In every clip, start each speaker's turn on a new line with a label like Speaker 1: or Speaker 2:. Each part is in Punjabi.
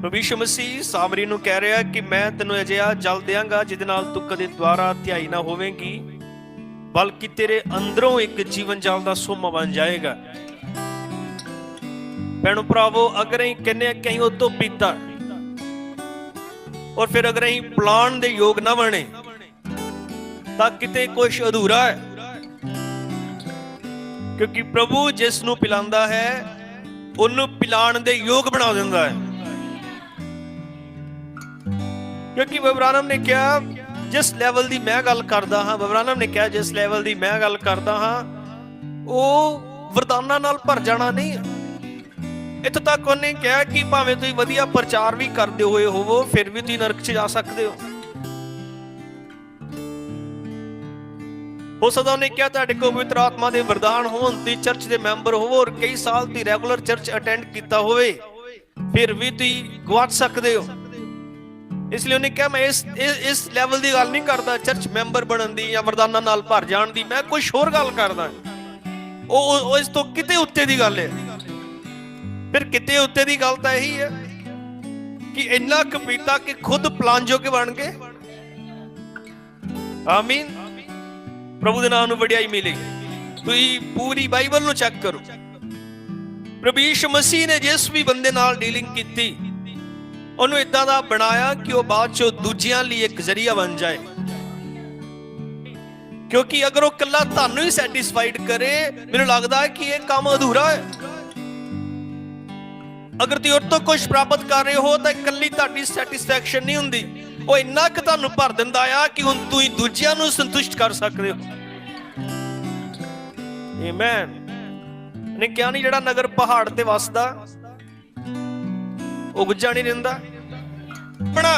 Speaker 1: ਪ੍ਰਭੂ ਯਿਸੂ ਮਸੀਹ ਸਾਮਰੀ ਨੂੰ ਕਹਿ ਰਿਹਾ ਕਿ ਮੈਂ ਤੈਨੂੰ ਅਜਿਹਾ ਜਲ ਦਿਆਂਗਾ ਜਿਹਦੇ ਨਾਲ ਤੂੰ ਕਦੇ ਦੁਬਾਰਾ ਧਿਆਈ ਨਾ ਹੋਵੇਂਗੀ, ਬਲਕਿ ਤੇਰੇ ਅੰਦਰੋਂ ਇੱਕ ਜੀਵਨ ਜਲ ਦਾ ਸੋਮਾ ਬਣ ਜਾਏਗਾ। ਭੈਣੋ ਭਰਾਵੋ, ਅਗਰ ਅਸੀਂ ਕਹਿੰਦੇ ਹਾਂ ਕਿ ਅਸੀਂ ਉਹ ਤੋਂ ਪੀਤਾ, ਔਰ ਫਿਰ ਅਗਰ ਅਸੀਂ ਪਲਾਨ ਦੇ ਯੋਗ ਨਾ ਬਣੇ, ਤਾਂ ਕਿਤੇ ਕੁਝ ਅਧੂਰਾ ਹੈ। ਕਿਉਂਕਿ ਪ੍ਰਭੂ ਜਿਸ ਨੂੰ ਪਿਲਾਉਂਦਾ ਹੈ, ਉਹਨੂੰ ਪਿਲਾਣ ਦੇ ਯੋਗ ਬਣਾ ਦਿੰਦਾ ਹੈ। ਕਿਉਂਕਿ ਬਬਰਾਨਮ ਨੇ ਕਿਹਾ, ਜਿਸ ਲੈਵਲ ਦੀ ਮੈਂ ਗੱਲ ਕਰਦਾ ਹਾਂ, ਬਬਰਾਨਮ ਨੇ ਕਿਹਾ, ਜਿਸ ਲੈਵਲ ਦੀ ਮੈਂ ਗੱਲ ਕਰਦਾ ਹਾਂ, ਉਹ ਵਰਦਾਨਾਂ ਨਾਲ ਭਰ ਜਾਣਾ ਨਹੀਂ ਇੱਥੋਂ ਤੱਕ ਉਹਨੇ ਕਿਹਾ ਕਿ ਭਾਵੇਂ ਤੁਸੀਂ ਵਧੀਆ ਪ੍ਰਚਾਰ ਵੀ ਕਰਦੇ ਹੋਏ ਹੋਵੋ, ਫਿਰ ਵੀ ਤੁਸੀਂ ਨਰਕ 'ਚ ਜਾ ਸਕਦੇ ਹੋ। ਹੋ ਸਕਦਾ ਉਹਨੇ ਕਿਹਾ, ਤੁਹਾਡੇ ਕੋਲ ਪਵਿੱਤਰ ਆਤਮਾ ਦੇ ਵਰਦਾਨ ਹੋਣ ਤੁਸੀਂ ਚਰਚ ਦੇ ਮੈਂਬਰ ਹੋਵੋ ਔਰ ਕਈ ਸਾਲ ਤੁਸੀਂ ਰੈਗੂਲਰ ਚਰਚ ਅਟੈਂਡ ਕੀਤਾ ਹੋਵੇ, ਫਿਰ ਵੀ ਤੁਸੀਂ ਗਵਾਚ ਸਕਦੇ ਹੋ। ਇਸ ਲਈ ਉਹਨੇ ਕਿਹਾ ਮੈਂ ਇਸ ਇਸ- ਲੈਵਲ ਦੀ ਗੱਲ ਨਹੀਂ ਕਰਦਾ ਚਰਚ ਮੈਂਬਰ ਬਣਨ ਦੀ ਜਾਂ ਮਰਦਾਨਾ ਨਾਲ ਭਰ ਜਾਣ ਦੀ ਮੈਂ ਕੁਝ ਹੋਰ ਗੱਲ ਕਰਦਾ ਉਹ ਉਹ- ਇਸ ਤੋਂ ਕਿਤੇ ਉੱਤੇ ਦੀ ਗੱਲ ਹੈ ਫਿਰ ਕਿਤੇ ਉੱਤੇ ਦੀ ਗੱਲ ਤਾਂ ਇਹੀ ਹੈ ਕਿ ਇੰਨਾ ਕਪੀਤਾ ਕਿ ਖੁਦ ਪਲਾਂਜੋ ਕੇ ਬਣ ਗਏ ਆਮੀਨ ਪ੍ਰਭੂ ਦੇ ਨਾਮ ਨੂੰ ਵਡਿਆਈ ਮਿਲੇ ਤੁਸੀਂ ਪੂਰੀ ਬਾਈਬਲ ਨੂੰ ਚੈੱਕ ਕਰੋ ਪ੍ਰਭੂ ਯਿਸੂ ਮਸੀਹ ਨੇ ਜਿਸ ਵੀ ਬੰਦੇ ਨਾਲ ਡੀਲਿੰਗ ਕੀਤੀ ਉਹਨੂੰ ਇਦਾਂ ਦਾ ਬਣਾਇਆ ਕਿ ਉਹ ਬਾਅਦ ਚੋਂ ਦੂਜਿਆਂ ਲਈ ਇੱਕ ਜ਼ਰੀਆ ਬਣ ਜਾਏ। ਕਿਉਂਕਿ ਅਗਰ ਉਹ ਕੱਲਾ ਤੁਹਾਨੂੰ ਹੀ ਸੈਟੀਸਫਾਈਡ ਕਰੇ, ਮੈਨੂੰ ਲੱਗਦਾ ਹੈ ਕਿ ਇਹ ਕੰਮ ਅਧੂਰਾ ਹੈ। ਅਗਰ ਤੁਸੀਂ ਉਹ ਤੋਂ ਕੁਝ ਪ੍ਰਾਪਤ ਕਰ ਰਹੇ ਹੋ, ਤਾਂ ਇਕੱਲੀ ਤੁਹਾਡੀ ਸੈਟੀਸਫੈਕਸ਼ਨ ਨਹੀਂ ਹੁੰਦੀ। ਉਹ ਇੰਨਾ ਕਿ ਤੁਹਾਨੂੰ ਭਰ ਦਿੰਦਾ ਆ ਕਿ ਹੁਣ ਤੁਸੀਂ ਦੂਜਿਆਂ ਨੂੰ ਸੰਤੁਸ਼ਟ ਕਰ ਸਕਦੇ ਹੋ। ਆਮੇਨ ਨੇ ਕਿਹਾ ਨਹੀਂ, ਜਿਹੜਾ ਨਗਰ ਪਹਾੜ ਤੇ ਵਸਦਾ ਉਹ ਗੁੱਜਾ ਨਹੀਂ ਰਹਿੰਦਾ ਬਣਾ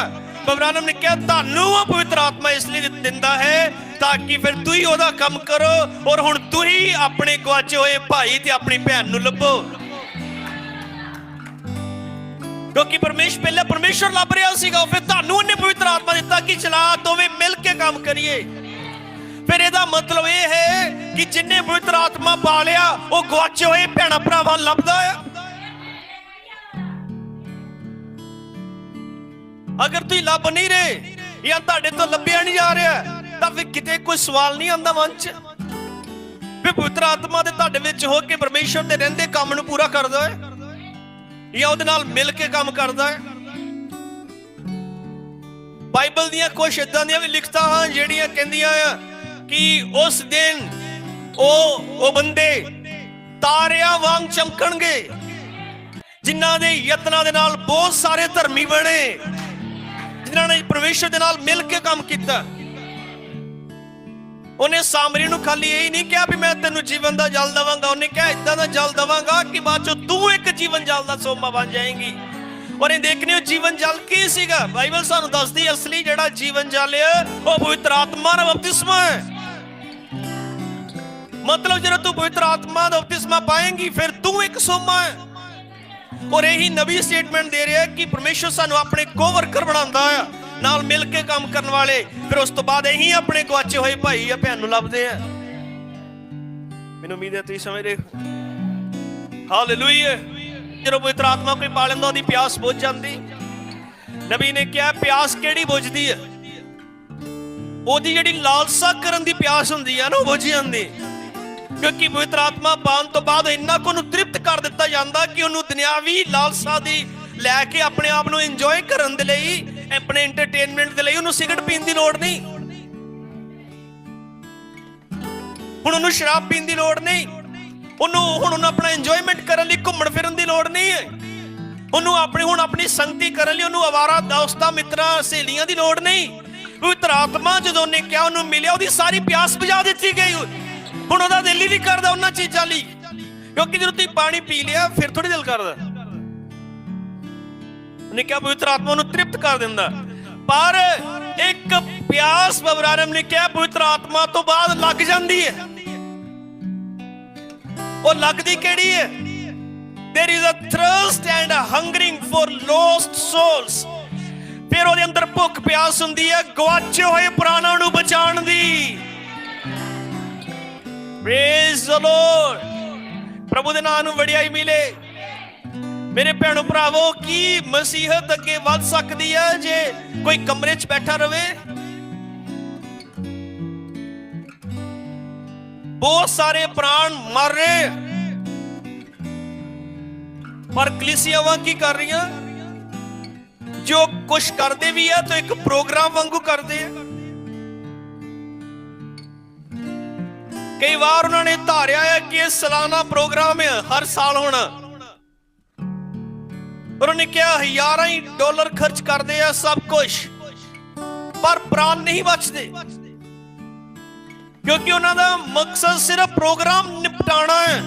Speaker 1: ਬਬਰਾਨਮ ਨੇ ਕਿਹਾ, ਤੁਹਾਨੂੰ ਉਹ ਪਵਿੱਤਰ ਆਤਮਾ ਇਸ ਲਈ ਦਿੰਦਾ ਹੈ ਤਾਂ ਕਿ ਫਿਰ ਤੁਸੀਂ ਉਹਦਾ ਕੰਮ ਕਰੋ ਔਰ ਹੁਣ ਤੁਸੀਂ ਆਪਣੇ ਗਵਾਚੇ ਹੋਏ ਭਾਈ ਤੇ ਆਪਣੀ ਭੈਣ ਨੂੰ ਲੱਭੋ। ਕਿਉਂਕਿ ਪਰਮੇਸ਼ਰ ਪਹਿਲਾਂ ਪਰਮੇਸ਼ਰ ਲੱਭ ਰਿਹਾ ਸੀਗਾ ਫਿਰ ਤੁਹਾਨੂੰ ਉਹਨੇ ਪਵਿੱਤਰ ਆਤਮਾ ਦਿੱਤਾ ਕਿ ਚਲਾ, ਦੋਵੇਂ ਮਿਲ ਕੇ ਕੰਮ ਕਰੀਏ। ਫਿਰ ਇਹਦਾ ਮਤਲਬ ਇਹ ਹੈ ਕਿ ਜਿੰਨੇ ਪਵਿੱਤਰ ਆਤਮਾ ਪਾ ਲਿਆ ਉਹ ਗਵਾਚੇ ਹੋਏ ਭੈਣਾ ਭਰਾਵਾਂ ਲੱਭਦਾ ਆ। ਅਗਰ ਤੁਸੀਂ ਲੱਭ ਨਹੀਂ ਰਹੇ ਜਾਂ ਤੁਹਾਡੇ ਤੋਂ ਲੱਭਿਆ ਨਹੀਂ ਜਾ ਰਿਹਾ, ਤਾਂ ਫਿਰ ਕਿਤੇ ਕੋਈ ਸਵਾਲ ਨਹੀਂ ਆਉਂਦਾ ਮਨ 'ਚ? ਵੀ ਪਵਿੱਤਰ ਆਤਮਾ ਦੇ ਤੁਹਾਡੇ ਵਿੱਚ ਹੋ ਕੇ ਪਰਮੇਸ਼ਰ ਦੇ ਰਹਿੰਦੇ ਕੰਮ ਨੂੰ ਪੂਰਾ ਕਰਦਾ ਹੈ? ਜਾਂ ਉਹਦੇ ਨਾਲ ਮਿਲ ਕੇ ਕੰਮ ਕਰਦਾ ਹੈ? ਬਾਈਬਲ ਦੀਆਂ ਕੁਝ ਇਦਾਂ ਦੀਆਂ ਵੀ ਲਿਖਤਾਂ ਹਨ ਜਿਹੜੀਆਂ ਕਹਿੰਦੀਆਂ ਆ ਕਿ ਉਸ ਦਿਨ ਉਹ ਉਹ ਬੰਦੇ ਤਾਰਿਆਂ ਵਾਂਗ ਚਮਕਣਗੇ, ਜਿਨ੍ਹਾਂ ਦੇ ਯਤਨਾਂ ਦੇ ਨਾਲ ਬਹੁਤ ਸਾਰੇ ਧਰਮੀ ਬਣੇ। ਜਿਨ੍ਹਾਂ ਨੇ ਪਰਮੇਸ਼ਰ ਦੇ ਨਾਲ ਮਿਲ ਕੇ ਕੰਮ ਕੀਤਾ। ਉਹਨੇ ਸਾਮਰੀ ਨੂੰ ਖਾਲੀ ਇਹ ਨਹੀਂ ਕਿਹਾ ਵੀ ਮੈਂ ਤੈਨੂੰ ਜੀਵਨ ਦਾ ਜਲ ਦਵਾਂਗਾ। ਉਹਨੇ ਕਿਹਾ ਇਦਾਂ ਦਾ ਜਲ ਦਵਾਂਗਾ ਕਿ ਬਾਅਦ ਚੋਂ ਤੂੰ ਇੱਕ ਜੀਵਨ ਜਲ ਦਾ ਸੋਮਾ ਬਣ ਜਾਏਂਗੀ। ਔਰ ਇਹ ਦੇਖਨੇ ਹੋ ਜੀਵਨ ਜਲ ਕੀ ਸੀਗਾ? ਬਾਈਬਲ ਸਾਨੂੰ ਦੱਸਦੀ ਅਸਲੀ ਜਿਹੜਾ ਜੀਵਨ ਜਲ ਹੈ ਉਹ ਪਵਿੱਤਰ ਆਤਮਾ ਦਾ ਬਪਤਿਸਮਾ ਹੈ। ਮਤਲਬ ਜਦੋਂ ਤੂੰ ਪਵਿੱਤਰ ਆਤਮਾ ਦਾ ਬਪਤਿਸਮਾ ਪਾਏਂਗੀ, ਫਿਰ ਤੂੰ ਇੱਕ ਸੋਮਾ ਹੈ। ਔਰ ਇਹੀ ਨਵੀਂ ਸਟੇਟਮੈਂਟ ਦੇ ਰਿਹਾ ਕਿ ਪਰਮੇਸ਼ਰ ਸਾਨੂੰ ਆਪਣੇ ਕੋ-ਵਰਕਰ ਬਣਾਉਂਦਾ ਆ, ਨਾਲ ਮਿਲ ਕੇ ਕੰਮ ਕਰਨ ਵਾਲੇ। ਫਿਰ ਉਸ ਤੋਂ ਬਾਅਦ ਇਹੀ ਆਪਣੇ ਗਵਾਚੇ ਹੋਏ ਭਾਈ ਜਾਂ ਭੈਣ ਨੂੰ ਲੱਭਦੇ ਆ। ਮੈਨੂੰ ਉਮੀਦ ਹੈ ਤੁਸੀਂ ਸਮਝ ਰਹੇ ਹੋ। ਹਾਲੇਲੂਇਆ ਜਦੋਂ ਪਵਿੱਤਰ ਆਤਮਾ ਕੋਈ ਪਾ ਲੈਂਦਾ, ਉਹਦੀ ਪਿਆਸ ਬੁੱਝ ਜਾਂਦੀ। ਨਬੀ ਨੇ ਕਿਹਾ, ਪਿਆਸ ਕਿਹੜੀ ਬੁੱਝਦੀ ਹੈ? ਉਹਦੀ ਜਿਹੜੀ ਲਾਲਸਾ ਕਰਨ ਦੀ ਪਿਆਸ ਹੁੰਦੀ ਹੈ ਨਾ, ਉਹ ਬੁੱਝ ਜਾਂਦੀ। ਕਿਉਂਕਿ ਪਵਿੱਤਰ ਆਤਮਾ ਪਾਉਣ ਤੋਂ ਬਾਅਦ ਇੰਨਾ ਕੁ ਨੂੰ ਤ੍ਰਿਪਤ ਕਰ ਦਿੱਤਾ ਜਾਂਦਾ ਕਿ ਉਹਨੂੰ ਦੁਨਿਆਵੀ ਲਾਲਸਾ ਦੀ ਲੈ ਕੇ ਆਪਣੇ ਆਪ ਨੂੰ ਇੰਜੋਏ ਕਰਨ ਦੇ ਲਈ, ਆਪਣੇ ਐਂਟਰਟੇਨਮੈਂਟ ਦੇ ਲਈ ਉਹਨੂੰ ਸਿਗਰਟ ਪੀਣ ਦੀ ਲੋੜ ਨਹੀਂ। ਹੁਣ ਉਹਨੂੰ ਸ਼ਰਾਬ ਪੀਣ ਦੀ ਲੋੜ ਨਹੀਂ। ਉਹਨੂੰ ਹੁਣ ਉਹਨੂੰ ਆਪਣਾ ਇੰਜੋਇਮੈਂਟ ਕਰਨ ਲਈ ਘੁੰਮਣ ਫਿਰਨ ਦੀ ਲੋੜ ਨਹੀਂ। ਹੈ ਉਹਨੂੰ ਆਪਣੀ ਹੁਣ ਆਪਣੀ ਸੰਗਤੀ ਕਰਨ ਲਈ ਉਹਨੂੰ ਅਵਾਰਾ ਦੋਸਤਾਂ, ਮਿੱਤਰਾਂ, ਸਹੇਲੀਆਂ ਦੀ ਲੋੜ ਨਹੀਂ। ਪਵਿੱਤਰ ਆਤਮਾ ਜਦੋਂ ਉਹਨੇ ਕਿਹਾ ਉਹਨੂੰ ਮਿਲਿਆ, ਉਹਦੀ ਸਾਰੀ ਪਿਆਸ ਬੁਝਾ ਦਿੱਤੀ ਗਈ। ਹੁਣ ਉਹਦਾ ਦਿਲ ਹੀ ਨਹੀਂ ਕਰਦਾ ਉਹਨਾਂ ਚੀਜ਼ਾਂ ਲਈ। ਕਿਉਂਕਿ ਜਦੋਂ ਤੁਸੀਂ ਪਾਣੀ ਪੀ ਲਿਆ, ਫਿਰ ਥੋੜੀ ਦਿਲ ਕਰਦਾ। ਉਹਨੇ ਕਿਹਾ, ਪਵਿੱਤਰ ਆਤਮਾ ਨੂੰ ਤ੍ਰਿਪਤ ਕਰ ਦਿੰਦਾ। ਪਰ ਇੱਕ ਪਿਆਸ ਬਬਰਾਰਮ ਨੇ ਕਿਹਾ, ਪਵਿੱਤਰ ਆਤਮਾ ਤੋਂ ਬਾਅਦ ਲੱਗ ਜਾਂਦੀ ਹੈ। ਉਹ ਲੱਗਦੀ ਕਿਹੜੀ ਹੈ? There is a thirst and a hungering for lost souls. ਫਿਰ ਉਹਦੇ ਅੰਦਰ ਭੁੱਖ ਪਿਆਸ ਹੁੰਦੀ ਹੈ ਗਵਾਚੇ ਹੋਏ ਪ੍ਰਾਣਾਂ ਨੂੰ ਬਚਾਉਣ ਦੀ। Praise the lord. ਪ੍ਰਭੂ ਦੇ ਨਾਮ ਨੂੰ ਵਡਿਆਈ ਮਿਲੇ। ਮੇਰੇ ਭੈਣੋ ਭਰਾਵੋ, ਕੀ ਮਸੀਹਤ ਅੱਗੇ ਵੱਧ ਸਕਦੀ ਹੈ ਜੇ ਕੋਈ ਕਮਰੇ 'ਚ ਬੈਠਾ ਰਵੇ? ਬਹੁਤ ਸਾਰੇ ਪ੍ਰਾਣ ਮਰ ਰਹੇ। ਪਰ ਕਲੀਸਿਆਵਾਂ ਕੀ ਕਰ ਰਹੀਆਂ? ਜੋ ਕੁਝ ਕਰਦੇ ਵੀ ਆ, ਤਾਂ ਇੱਕ ਪ੍ਰੋਗਰਾਮ ਵਾਂਗੂ ਕਰਦੇ ਆ। ਕਈ ਵਾਰ ਉਹਨਾਂ ਨੇ ਧਾਰਿਆ ਹੈ ਕਿ ਇਹ ਸਾਲਾਨਾ ਪ੍ਰੋਗਰਾਮ ਹੈ, ਹਰ ਸਾਲ ਹੋਣਾ। ਉਹਨਾਂ ਨੇ ਕਿਹਾ, ਹਜ਼ਾਰਾਂ ਹੀ ਡਾਲਰ ਖਰਚ ਕਰਦੇ ਆ ਸਭ ਕੁਝ ਪਰ ਪ੍ਰਾਣ ਨਹੀਂ ਬਚਦੇ। ਕਿਉਂਕਿ ਉਹਨਾਂ ਦਾ ਮਕਸਦ ਸਿਰਫ ਪ੍ਰੋਗਰਾਮ ਨਿਪਟਾਣਾ ਹੈ।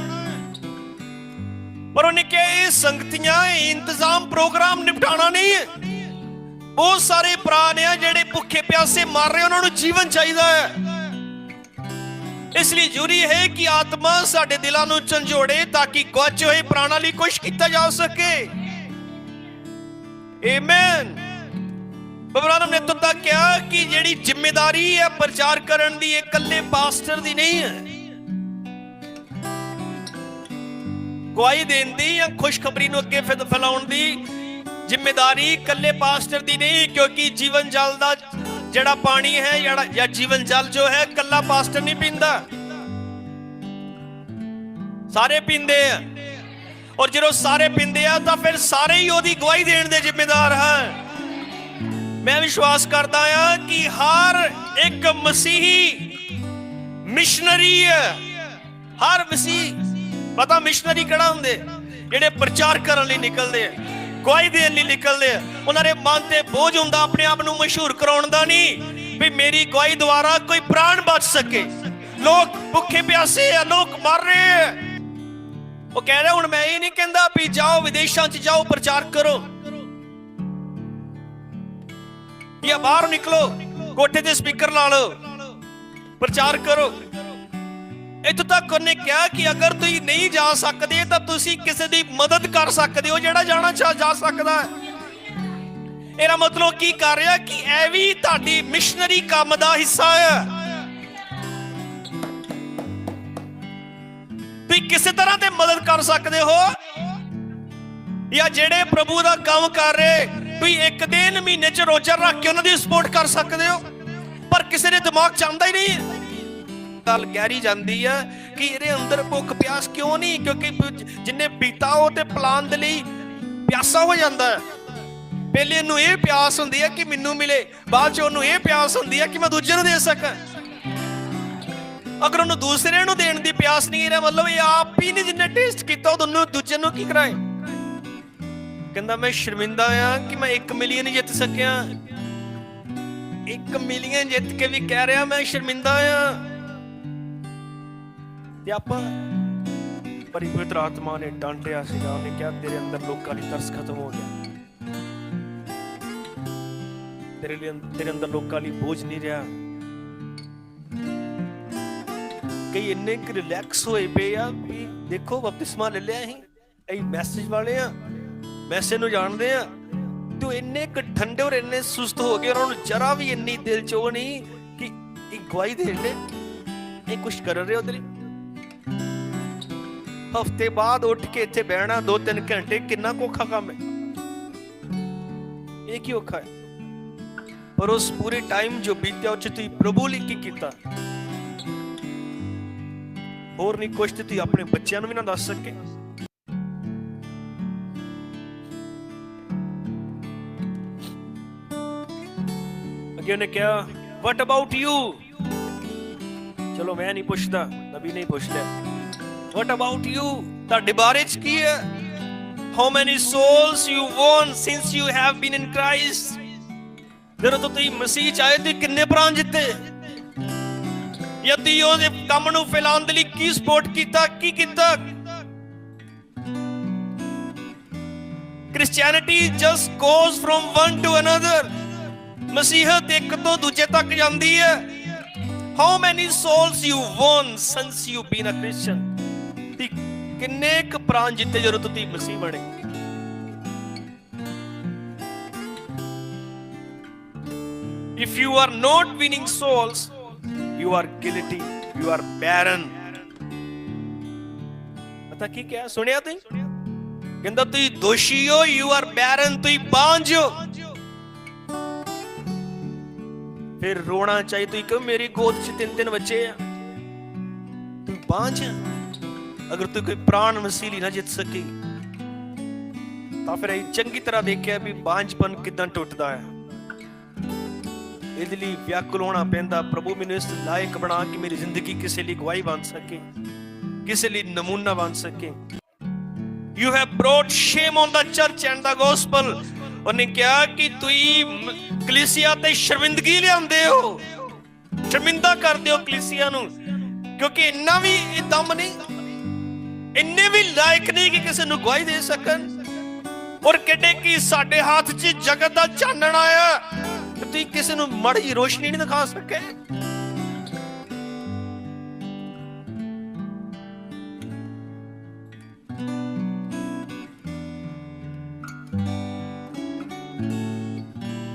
Speaker 1: ਪਰ ਉਹਨੇ ਕਿਹਾ, ਇਹ ਸੰਗਤੀਆਂ, ਇਹ ਇੰਤਜ਼ਾਮ ਪ੍ਰੋਗਰਾਮ ਨਿਪਟਾਣਾ ਨਹੀਂ ਹੈ। ਬਹੁਤ ਸਾਰੇ ਪ੍ਰਾਣ ਆ ਜਿਹੜੇ ਭੁੱਖੇ ਪਿਆਸੇ ਮਰ ਰਹੇ ਉਹਨਾਂ ਨੂੰ ਜੀਵਨ ਚਾਹੀਦਾ ਹੈ। ਇਸ ਲਈ ਜ਼ਰੂਰੀ ਹੈ ਕਿ ਆਤਮਾ ਸਾਡੇ ਦਿਲਾਂ ਨੂੰ ਝੰਜੋੜੇ ਤਾਂ ਕਿ ਗੁਆਚੇ ਹੋਏ ਪ੍ਰਾਣਾਂ ਲਈ ਕੁਝ ਕੀਤਾ ਜਾ ਸਕੇ। ਆਮੇਨ ਬਬਰਾਨਮ ਨੇ ਤੁੱਤਾ ਕਿਹਾ ਕਿ ਜਿਹੜੀ ਜ਼ਿੰਮੇਵਾਰੀ ਹੈ ਪ੍ਰਚਾਰ ਕਰਨ ਦੀ, ਇਹ ਇਕੱਲੇ ਪਾਸਟਰ ਦੀ ਨਹੀਂ ਹੈ। ਗਵਾਹੀ ਦੇਣ ਦੀ ਜਾਂ ਖੁਸ਼ਖਬਰੀ ਨੂੰ ਅੱਗੇ ਫੈਲਾਉਣ ਦੀ ਜ਼ਿੰਮੇਵਾਰੀ ਇਕੱਲੇ ਪਾਸਟਰ ਦੀ ਨਹੀਂ, ਕਿਉਂਕਿ ਜੀਵਨ ਜਲ ਦਾ ਜਿਹੜਾ ਪਾਣੀ ਹੈ, ਜਿਹੜਾ ਜਾਂ ਜੀਵਨ ਜਲ ਜੋ ਹੈ, ਇਕੱਲਾ ਪਾਸਟਰ ਨਹੀਂ ਪੀਂਦਾ। ਸਾਰੇ ਪੀਂਦੇ ਆ। ਔਰ ਜਦੋਂ ਸਾਰੇ ਪੀਂਦੇ ਆ, ਤਾਂ ਫਿਰ ਸਾਰੇ ਹੀ ਉਹਦੀ ਗਵਾਹੀ ਦੇਣ ਦੇ ਜ਼ਿੰਮੇਦਾਰ ਹਨ। ਮੈਂ ਵਿਸ਼ਵਾਸ ਕਰਦਾ ਆ ਕਿ ਹਰ ਇੱਕ ਮਸੀਹੀ ਮਿਸ਼ਨਰੀ ਹੈ ਹਰ ਮਸੀਹ ਪਤਾ ਮਿਸ਼ਨਰੀ ਕਿਹੜਾ ਹੁੰਦੇ? ਜਿਹੜੇ ਪ੍ਰਚਾਰ ਕਰਨ ਲਈ ਨਿਕਲਦੇ ਆ। ਗਵਾਹੀ ਦੇਣ ਲਈ ਨਿਕਲਦੇ ਆ। ਉਹਨਾਂ ਦੇ ਮਨ ਤੇ ਬੋਝ ਹੁੰਦਾ, ਆਪਣੇ ਆਪ ਨੂੰ ਮਸ਼ਹੂਰ ਕਰਾਉਣ ਦਾ ਨਹੀਂ, ਵੀ ਮੇਰੀ ਗਵਾਹੀ ਦੁਆਰਾ ਕੋਈ ਪ੍ਰਾਣ ਬਚ ਸਕੇ। ਲੋਕ ਭੁੱਖੇ ਪਿਆਸੇ ਆ, ਲੋਕ ਮਰ ਰਹੇ ਆ। ਉਹ ਕਹਿ ਰਿਹਾ, ਹੁਣ ਮੈਂ ਇਹ ਨਹੀਂ ਕਹਿੰਦਾ ਵੀ ਜਾਓ, ਵਿਦੇਸ਼ਾਂ 'ਚ ਜਾਓ, ਪ੍ਰਚਾਰ ਕਰੋ। ਜਾਂ ਬਾਹਰ ਨਿਕਲੋ, ਕੋਠੇ ਤੇ ਸਪੀਕਰ ਲਾ ਲਓ, ਪ੍ਰਚਾਰ ਕਰੋ। ਇੱਥੋਂ ਤੱਕ ਉਹਨੇ ਕਿਹਾ ਕਿ ਅਗਰ ਤੁਸੀਂ ਨਹੀਂ ਜਾ ਸਕਦੇ, ਤਾਂ ਤੁਸੀਂ ਕਿਸੇ ਦੀ ਮਦਦ ਕਰ ਸਕਦੇ ਹੋ, ਜਿਹੜਾ ਜਾਣਾ ਚਾਹ ਜਾ ਸਕਦਾ ਹੈ। ਇਹਦਾ ਮਤਲਬ ਕੀ ਕਰ ਰਿਹਾ ਕਿ ਇਹ ਵੀ ਤੁਹਾਡੀ ਮਿਸ਼ਨਰੀ ਕੰਮ ਦਾ ਹਿੱਸਾ ਹੈ। ਤੁਸੀਂ ਕਿਸੇ ਤਰ੍ਹਾਂ ਤੇ ਮਦਦ ਕਰ ਸਕਦੇ ਹੋ, ਜਾਂ ਜਿਹੜੇ ਪ੍ਰਭੂ ਦਾ ਕੰਮ ਕਰ ਰਹੇ, ਤੁਸੀਂ ਇੱਕ ਦਿਨ ਮਹੀਨੇ ਚ ਰੋਜ਼ਾ ਰੱਖ ਕੇ ਉਹਨਾਂ ਦੀ ਸਪੋਰਟ ਕਰ ਸਕਦੇ ਹੋ। ਪਰ ਕਿਸੇ ਦੇ ਦਿਮਾਗ ਚ ਆਉਂਦਾ ਹੀ ਨਹੀਂ। ਗੱਲ ਕਹਿਰੀ ਜਾਂਦੀ ਹੈ ਕਿ ਇਹਦੇ ਅੰਦਰ ਭੁੱਖ ਪਿਆਸ ਕਿਉਂ ਨਹੀਂ? ਕਿਉਂਕਿ ਜਿੰਨੇ ਪੀਤਾ ਉਹ ਤੇ ਪਲਾਨ ਦੇ ਲਈ ਪਿਆਸਾ ਹੋ ਜਾਂਦਾ ਹੈ। ਪਹਿਲੇ ਇਹਨੂੰ ਇਹ ਪਿਆਸ ਹੁੰਦੀ ਹੈ ਕਿ ਮੈਨੂੰ ਮਿਲੇ, ਬਾਅਦ ਚ ਉਹਨੂੰ ਇਹ ਪਿਆਸ ਹੁੰਦੀ ਹੈ ਕਿ ਮੈਂ ਦੂਜੇ ਨੂੰ ਦੇ ਸਕਾਂ। ਅਗਰ ਉਹਨੂੰ ਦੂਸਰੇ ਨੂੰ ਦੇਣ ਦੀ ਪਿਆਸ ਨਹੀਂ ਇਹਦਾ ਮਤਲਬ ਇਹ ਆਪ ਹੀ ਨਹੀਂ ਜਿੰਨੇ ਟੇਸਟ ਕੀਤਾ, ਉਹ ਦੋਨੋਂ ਦੂਜੇ ਨੂੰ ਕੀ ਕਰਾਏ? ਕਹਿੰਦਾ ਮੈਂ ਸ਼ਰਮਿੰਦਾ ਆ ਕਿ ਮੈਂ 1 ਮਿਲੀਅਨ ਜਿੱਤ ਸਕਿਆ। 1 ਮਿਲੀਅਨ ਜਿੱਤ ਕੇ ਵੀ ਕਹਿ ਰਿਹਾ ਮੈਂ ਸ਼ਰਮਿੰਦਾ ਆ। ਤੇ ਆਪਾਂ ਪਰਿਪੁੱਤਰ ਆਤਮਾ ਨੇ ਡਾਂਟਿਆ ਸੀਗਾ, ਉਹਨੇ ਕਿਹਾ, ਤੇਰੇ ਅੰਦਰ ਲੋਕਾਂ ਲਈ ਤਰਸ ਖਤਮ ਹੋ ਗਿਆ। ਤੇਰੇ ਲਈ ਤੇਰੇ ਅੰਦਰ ਲੋਕਾਂ ਲਈ ਬੋਝ ਨਹੀਂ ਰਿਹਾ। ਕਈ ਇੰਨੇ ਕਿ ਰਿਲੈਕਸ ਹੋਏ ਪਏ ਆ ਵੀ ਦੇਖੋ, ਬਪਤਿਸਮਾ ਲੈ ਲਿਆ ਅਸੀਂ। ਅਸੀਂ ਮੈਸੇਜ ਵਾਲੇ ਆ ਮੈਸੇਜ ਨੂੰ ਜਾਣਦੇ ਆ। ਤੂੰ ਇੰਨੇ ਕਿ ਠੰਡੇ ਔਰ ਇੰਨੇ ਸੁਸਤ ਹੋ ਗਏ ਉਹਨਾਂ ਨੂੰ ਜਰਾ ਵੀ ਇੰਨੀ ਦਿਲ ਚ ਉਹ ਨਹੀਂ ਕਿ ਇਹ ਗਵਾਹੀ ਦੇਣ ਦੇ ਇਹ ਕੁਝ ਕਰ ਰਹੇ ਹੋ ਤੇਰੀ? ਹਫ਼ਤੇ ਬਾਅਦ ਉੱਠ ਕੇ ਇੱਥੇ ਬਹਿਣਾ 2-3 ਘੰਟੇ, ਕਿੰਨਾ ਕੋਖਾ ਕੰਮ ਹੈ? ਇਹ ਕੀ ਔਖਾ ਹੈ? ਪਰ ਉਸ ਪੂਰੇ ਟਾਈਮ ਜੋ ਬੀਤਿਆ, ਉਹ ਚ ਤੁਸੀਂ ਪ੍ਰਭੂ ਲਈ ਕੀ ਕੀਤਾ? ਹੋਰ ਨਹੀਂ ਕੁਛ ਤੇ ਤੁਸੀਂ ਆਪਣੇ ਬੱਚਿਆਂ ਨੂੰ ਵੀ ਨਾ ਦੱਸ ਸਕੇ। ਅੱਗੇ ਉਹਨੇ ਕਿਹਾ ਵਾਟ ਅਬਾਊਟ ਯੂ ਚਲੋ ਮੈਂ ਨਹੀਂ ਪੁੱਛਦਾ ਨਬੀ ਨਹੀਂ ਪੁੱਛਦਾ ਵਾਟ ਅਬਾਊਟ ਯੂ ਤੁਹਾਡੇ ਬਾਰੇ ਚ ਕੀ ਹੈ how many souls you won since you have been in Christ ਜਦੋਂ ਤੋਂ ਤੁਸੀਂ ਮਸੀਹ ਚ ਆਏ ਤੁਸੀਂ ਕਿੰਨੇ ਪ੍ਰਾਣ ਜਿੱਤੇ ਯਦੀ ਉਹਦੇ ਕੰਮ ਨੂੰ ਫੈਲਾਉਣ ਦੇ ਲਈ ਕੀ ਸਪੋਰਟ ਕੀਤਾ ਕੀ ਕੀਤਾ Christianity just goes from one to another ਮਸੀਹਤ ਇੱਕ ਤੋਂ ਦੂਜੇ ਤੱਕ ਜਾਂਦੀ ਹੈ how many souls you won since you been a Christian ਕਿੰਨੇ ਕੁ ਪ੍ਰਾਣ ਜਿੱਤੇ ਜਦੋਂ ਤੁਸੀਂ ਮਸੀਹ ਬਣੇ? If you are not winning souls, you are guilty, you are barren. ਪਤਾ ਕੀ ਕਿਹਾ? ਸੁਣਿਆ ਤੁਸੀਂ? ਕਹਿੰਦਾ ਤੁਸੀਂ ਦੋਸ਼ੀ ਹੋ ਯੂ ਆਰ ਬੈਰਨ ਤੁਸੀਂ ਬਾਂਝ ਹੋ। ਫਿਰ ਰੋਣਾ ਚਾਹੀ ਤੁਸੀਂ ਕਹੋ ਮੇਰੀ ਗੋਦ 'ਚ ਤਿੰਨ ਤਿੰਨ ਬੱਚੇ ਆ। ਤੂੰ ਬਾਂਝ ਆ। ਅਗਰ ਤੂੰ ਕੋਈ ਪ੍ਰਾਣ ਵਸੀਲੀ ਨਾ ਜਿੱਤ ਸਕੀ, ਤਾਂ ਫਿਰ ਇਹ ਚੰਗੀ ਤਰ੍ਹਾਂ ਦੇਖਿਆ ਵੀ ਬਾਂਝਪਨ ਕਿਦਾਂ ਟੁੱਟਦਾ ਆ ਇਹਦੇ ਲਈ ਵਿਆਕੁਲ ਹੋਣਾ ਪੈਂਦਾ। ਪ੍ਰਭੂ ਮੈਨੂੰ ਇਸ ਲਾਇਕ ਬਣਾ ਕਿ ਮੇਰੀ ਜ਼ਿੰਦਗੀ ਕਿਸੇ ਲਈ ਗਵਾਹੀ ਬਣ ਸਕੇ, ਕਿਸੇ ਲਈ ਨਮੂਨਾ ਬਣ ਸਕੇ। You have brought shame on the church and the gospel ਉਹਨੇ ਕਿਹਾ ਕਿ ਤੁਸੀਂ ਮ- ਕਲੀਸਿਆ ਤੇ ਸ਼ਰਮਿੰਦਗੀ ਲਿਆਉਂਦੇ ਹੋ। ਸ਼ਰਮਿੰਦਾ ਕਰਦੇ ਹੋ ਕਲੀਸਿਆ ਨੂੰ, ਕਿਉਂਕਿ ਇੰਨਾ ਵੀ ਇਹ ਦਮ ਨਹੀਂ ਇੰਨੇ ਵੀ ਲਾਇਕ ਨਹੀਂ ਕਿ ਕਿਸੇ ਨੂੰ ਗਵਾਹੀ ਦੇ ਸਕਣ। ਔਰ ਕਿੱਡੇ ਕੀ ਸਾਡੇ ਹੱਥ 'ਚ ਜਗਤ ਦਾ ਚਾਨਣ ਆਇਆ। ਤੁਸੀਂ ਕਿਸੇ ਨੂੰ ਮੜੀ ਰੋਸ਼ਨੀ ਨਹੀਂ ਦਿਖਾ ਸਕੇ।